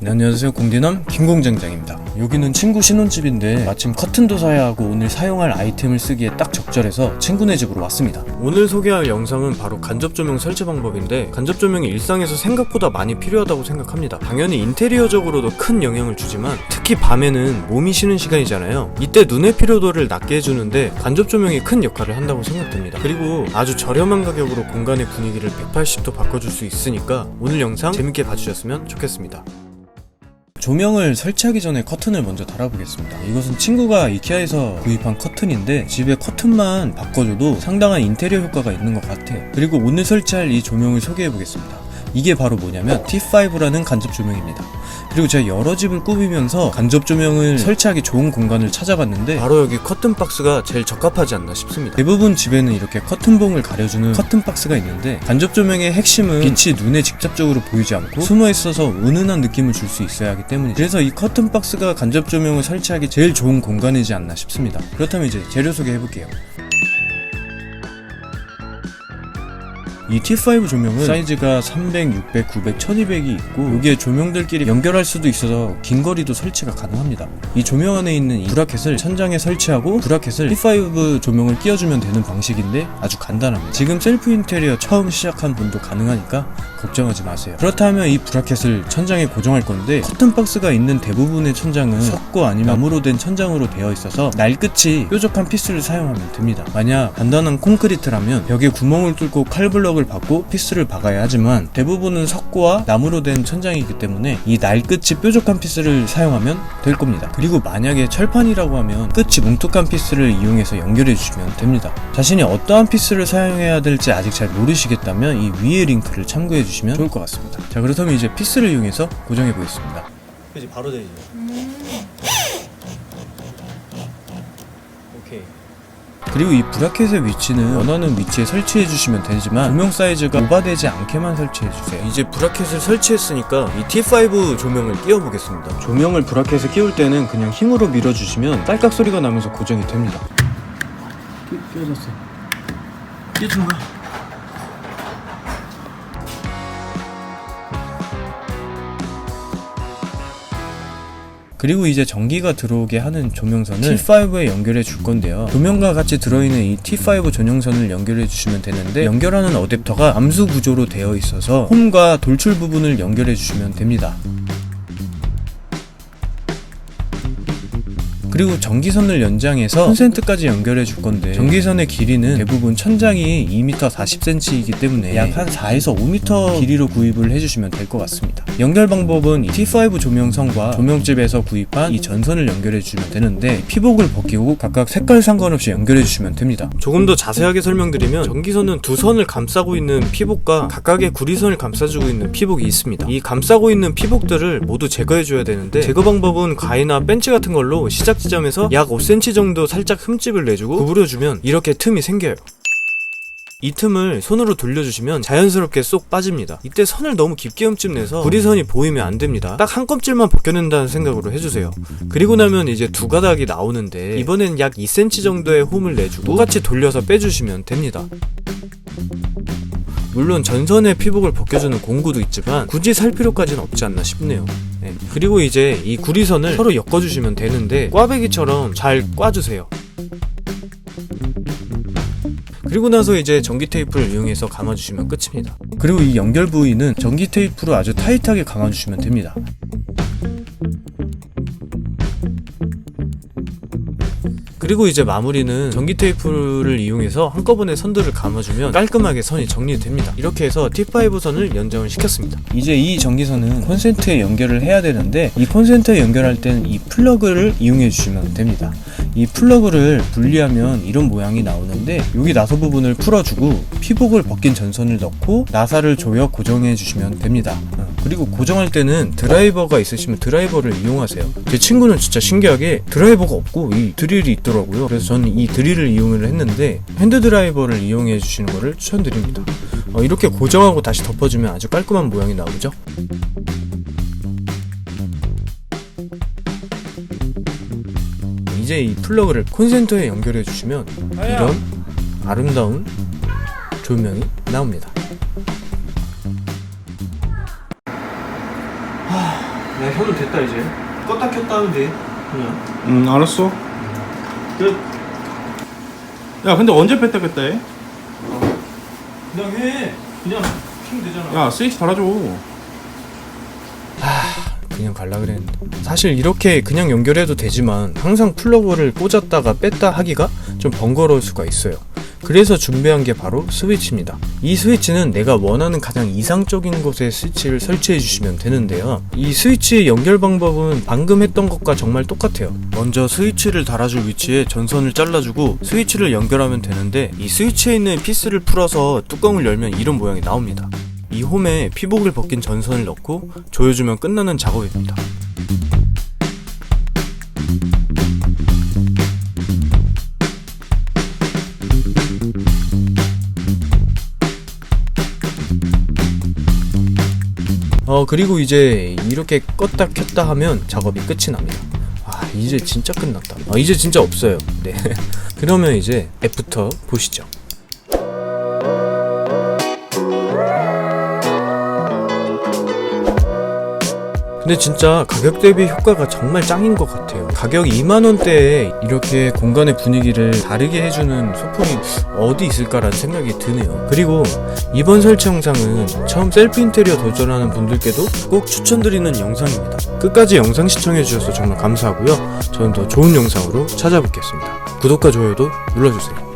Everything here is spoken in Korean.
네, 안녕하세요. 공디남 김공장장입니다. 여기는 친구 신혼집인데 마침 커튼도 사야 하고 오늘 사용할 아이템을 쓰기에 딱 적절해서 친구네 집으로 왔습니다. 오늘 소개할 영상은 바로 간접 조명 설치 방법인데 간접 조명이 일상에서 생각보다 많이 필요하다고 생각합니다. 당연히 인테리어적으로도 큰 영향을 주지만 특히 밤에는 몸이 쉬는 시간이잖아요. 이때 눈의 피로도를 낮게 해주는데 간접 조명이 큰 역할을 한다고 생각됩니다. 그리고 아주 저렴한 가격으로 공간의 분위기를 180도 바꿔줄 수 있으니까 오늘 영상 재밌게 봐주셨으면 좋겠습니다 조명을 설치하기 전에 커튼을 먼저 달아보겠습니다. 이것은 친구가 이케아에서 구입한 커튼인데 집에 커튼만 바꿔줘도 상당한 인테리어 효과가 있는 것 같아요. 그리고 오늘 설치할 이 조명을 소개해보겠습니다. 이게 바로 뭐냐면 T5라는 간접 조명입니다. 그리고 제가 여러 집을 꾸미면서 간접 조명을 설치하기 좋은 공간을 찾아봤는데 바로 여기 커튼 박스가 제일 적합하지 않나 싶습니다. 대부분 집에는 이렇게 커튼봉을 가려주는 커튼 박스가 있는데 간접 조명의 핵심은 빛이 눈에 직접적으로 보이지 않고 숨어 있어서 은은한 느낌을 줄 수 있어야 하기 때문이죠. 그래서 이 커튼 박스가 간접 조명을 설치하기 제일 좋은 공간이지 않나 싶습니다. 그렇다면 이제 재료 소개해 볼게요. 이 T5 조명은 사이즈가 300, 600, 900, 1200이 있고 여기에 조명들끼리 연결할 수도 있어서 긴 거리도 설치가 가능합니다. 이 조명 안에 있는 이 브라켓을 천장에 설치하고 브라켓을 T5 조명을 끼워주면 되는 방식인데 아주 간단합니다. 지금 셀프 인테리어 처음 시작한 분도 가능하니까 걱정하지 마세요. 그렇다면 이 브라켓을 천장에 고정할 건데 커튼 박스가 있는 대부분의 천장은 석고 아니면 나무로 된 천장으로 되어 있어서 날끝이 뾰족한 피스를 사용하면 됩니다. 만약 단단한 콘크리트라면 벽에 구멍을 뚫고 칼블럭 을 받고 피스를 박아야 하지만 대부분은 석고와 나무로 된 천장이기 때문에 이 날끝이 뾰족한 피스를 사용하면 될 겁니다. 그리고 만약에 철판이라고 하면 끝이 뭉툭한 피스를 이용해서 연결해 주시면 됩니다. 자신이 어떠한 피스를 사용해야 될지 아직 잘 모르시겠다면 이 위에 링크를 참고해 주시면 좋을 것 같습니다. 자 그렇다면 이제 피스를 이용해서 고정해 보겠습니다. 그지 바로 되죠. 오케이. 그리고 이 브라켓의 위치는 원하는 위치에 설치해 주시면 되지만 조명 사이즈가 오버되지 않게만 설치해 주세요. 이제 브라켓을 설치했으니까 이 T5 조명을 끼워 보겠습니다. 조명을 브라켓에 끼울 때는 그냥 힘으로 밀어 주시면 딸깍 소리가 나면서 고정이 됩니다. 끼워졌어. 끼워준 거야. 그리고 이제 전기가 들어오게 하는 조명선을 T5에 연결해 줄 건데요. 조명과 같이 들어있는 이 T5 전용선을 연결해 주시면 되는데 연결하는 어댑터가 암수 구조로 되어 있어서 홈과 돌출 부분을 연결해 주시면 됩니다. 그리고 전기선을 연장해서 콘센트까지 연결해 줄 건데 전기선의 길이는 대부분 천장이 2m 40cm이기 때문에 약 한 4에서 5m 길이로 구입을 해주시면 될 것 같습니다. 연결 방법은 이 T5 조명선과 조명집에서 구입한 이 전선을 연결해 주시면 되는데 피복을 벗기고 각각 색깔 상관없이 연결해 주시면 됩니다. 조금 더 자세하게 설명드리면 전기선은 두 선을 감싸고 있는 피복과 각각의 구리선을 감싸주고 있는 피복이 있습니다. 이 감싸고 있는 피복들을 모두 제거해 줘야 되는데 제거 방법은 가위나 벤치 같은 걸로 시작 지점에서 약 5cm 정도 살짝 흠집을 내주고 구부려주면 이렇게 틈이 생겨요. 이 틈을 손으로 돌려주시면 자연스럽게 쏙 빠집니다. 이때 선을 너무 깊게 흠집 내서 구리선이 보이면 안 됩니다. 딱 한 껍질만 벗겨낸다는 생각으로 해주세요. 그리고 나면 이제 두 가닥이 나오는데 이번엔 약 2cm 정도의 홈을 내주고 똑같이 돌려서 빼주시면 됩니다. 물론 전선의 피복을 벗겨주는 공구도 있지만 굳이 살 필요까지는 없지 않나 싶네요. 네. 그리고 이제 이 구리선을 서로 엮어주시면 되는데 꽈배기처럼 잘 꽈주세요. 그리고 나서 이제 전기 테이프를 이용해서 감아주시면 끝입니다. 그리고 이 연결 부위는 전기 테이프로 아주 타이트하게 감아주시면 됩니다. 그리고 이제 마무리는 전기 테이프를 이용해서 한꺼번에 선들을 감아주면 깔끔하게 선이 정리됩니다. 이렇게 해서 T5 선을 연장을 시켰습니다. 이제 이 전기선은 콘센트에 연결을 해야 되는데 이 콘센트에 연결할 때는 이 플러그를 이용해 주시면 됩니다. 이 플러그를 분리하면 이런 모양이 나오는데 여기 나사 부분을 풀어주고 피복을 벗긴 전선을 넣고 나사를 조여 고정해 주시면 됩니다. 어, 그리고 고정할 때는 드라이버가 있으시면 드라이버를 이용하세요. 제 친구는 진짜 신기하게 드라이버가 없고 이 드릴이 있더라고요. 그래서 저는 이 드릴을 이용을 했는데 핸드 드라이버를 이용해 주시는 것을 추천드립니다. 어, 이렇게 고정하고 다시 덮어주면 아주 깔끔한 모양이 나오죠. 이제 이 플러그를 콘센터에 연결해 주시면 이런 아름다운 조명이 나옵니다. 하, 네 혀도 됐다 이제. 껐다 켰다 하면 돼. 그냥. 응 알았어. 끝. 야 근데 언제 뺐다 뺐다 해? 그냥 해. 그냥 키면 되잖아. 야 스위치 달아줘. 그냥 갈라 그랬는데. 사실 이렇게 그냥 연결해도 되지만 항상 플러그를 꽂았다가 뺐다 하기가 좀 번거로울 수가 있어요 그래서 준비한 게 바로 스위치입니다. 이 스위치는 내가 원하는 가장 이상적인 곳에 스위치를 설치해 주시면 되는데요. 이 스위치의 연결 방법은 방금 했던 것과 정말 똑같아요. 먼저 스위치를 달아줄 위치에 전선을 잘라주고 스위치를 연결하면 되는데 이 스위치에 있는 피스를 풀어서 뚜껑을 열면 이런 모양이 나옵니다. 이 홈에 피복을 벗긴 전선을 넣고 조여주면 끝나는 작업입니다. 어 그리고 이제 이렇게 껐다 켰다 하면 작업이 끝이 납니다. 아 이제 진짜 끝났다. 아 이제 진짜 없어요. 네. 그러면 이제 애프터 보시죠. 근데 진짜 가격 대비 효과가 정말 짱인 것 같아요. 가격 2만원대에 이렇게 공간의 분위기를 다르게 해주는 소품이 어디 있을까라는 생각이 드네요. 그리고 이번 설치 영상은 처음 셀프 인테리어 도전하는 분들께도 꼭 추천드리는 영상입니다. 끝까지 영상 시청해주셔서 정말 감사하고요. 저는 더 좋은 영상으로 찾아뵙겠습니다. 구독과 좋아요도 눌러주세요.